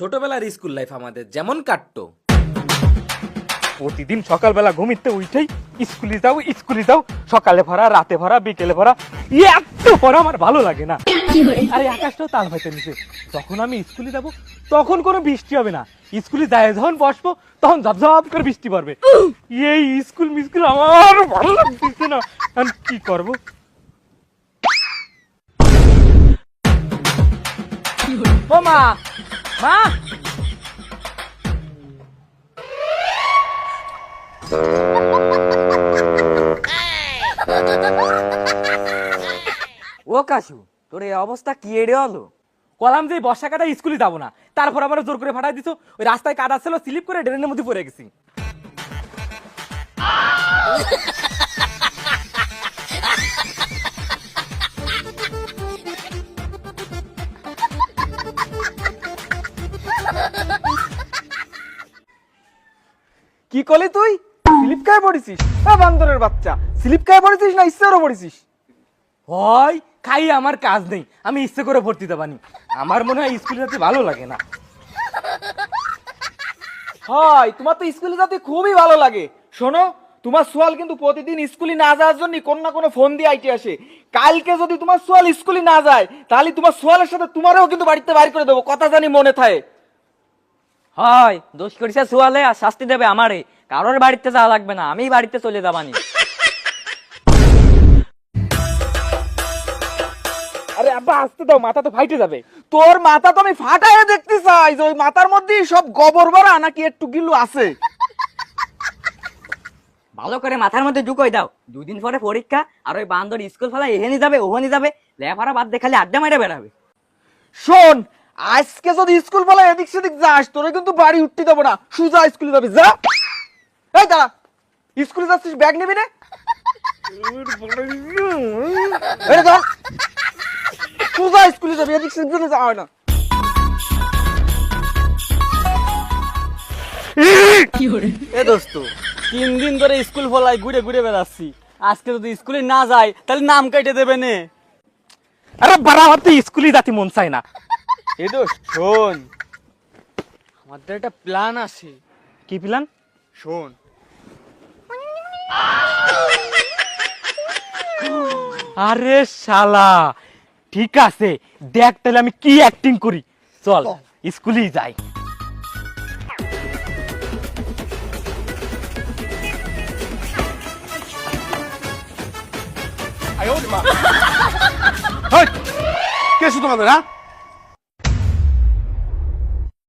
ছোটবেলার school life আমাদের, যেমন কাটতো। প্রতিদিন সকালবেলা ঘুমিতে উঠেই স্কুলে যাও স্কুলে যাও, সকালে ভরা, রাতে ভরা, বিকেলে ভরা এত পড়া আমার ভালো লাগে না। আরে আকাশটাও তাল হইতে নিচে যখন আমি স্কুলে যাব, তখন কোনো বৃষ্টি হবে না। স্কুলে যায়, যখন বসবো, তখন ঝপঝপ করে বৃষ্টি পড়বে। এই স্কুল মিস্কুল আমার ভালো লাগতেছে না। আমি কি করব? ও মা মা! ও কাশু তোর এই অবস্থা কি এড়ে হলো কলাম যে বর্ষা কাটা স্কুলে যাব না। তারপর আমার জোর করে ফাটাই দিছো ওই রাস্তায় কাদা ছিল স্লিপ করে ড্রেনের মধ্যে পড়ে গেছি। কি করলি তুই? স্লিপ খায় পড়েছিস? এ বান্দরের বাচ্চা স্লিপ খায় পড়েছিস না ইচ্ছারও পড়েছিস? হয় খাই আমার কাজ নেই আমি ইচ্ছে করে ভর্তি দেবানি আমার মনে হয় স্কুলে যেতে ভালো লাগে না। হয় তোমার তো স্কুলে যেতে খুবই ভালো লাগে। শোনো তোমার সোয়াল কিন্তু প্রতিদিন স্কুলে না যাওয়ার জন্য কোন না কোনো ফোন দিয়ে আইটি আসে। কালকে যদি তোমার সোয়াল স্কুলে না যায় তাহলে তোমার সোয়ালের সাথে তোমারও কিন্তু বাড়িতে বাড়ি করে দেবো কথা জানি মনে থাকে হয় দোষ করিছে সুয়ালে আর শাস্তি দেবে আমারে। কারোর বাড়িতে যাওয়া লাগবে না আমি বাড়িতে চলে যাবানি আরে আব্বা আসতে দাও মাথা তো ফাইটে যাবে। তোর মাথা তো আমি ফাটাইয়া দেখতে চাই যে ওই মাথার মধ্যে সব গোবর ভরা নাকি একটু গিলু আছে। ভালো করে মাথার মধ্যে ঢুকোই দাও। দুদিন পরে পরীক্ষা আর ওই বান্দর স্কুল ফেলা এখানে যাবে ওখানে যাবে। লেফারা বাদ দিয়ে খালি আড্ডা মেরে বেড়াবে। শোন আজকে যদি স্কুল বলে এদিক সেদিক যাস তোরে কিন্তু বাড়ি উঠতে দেবো না। সুজা স্কুলে যাবি যা। এই দাঁড়া। স্কুলে যাচ্ছিস ব্যাগ নিবি না? সুজা স্কুলে যাবি এদিক সেদিক যেন যাওয়া হয় না। এ দোস্ত তিন দিন ধরে স্কুল ফলাই ঘুরে ঘুরে বেড়াচ্ছি। আজকে যদি স্কুলে না যাই তাহলে নাম কেটে দেবে নে। আরে বাড়া আমার তো স্কুলে যাতে মন চায় না। এ দোস্ত শোন। আমাদের একটা প্ল্যান আছে। কি প্ল্যান শোন। আরে শালা ঠিক আছে দেখ তাহলে আমি কি অ্যাক্টিং করি। চল স্কুলেই যাই। কে তোমাদের হ্যাঁ?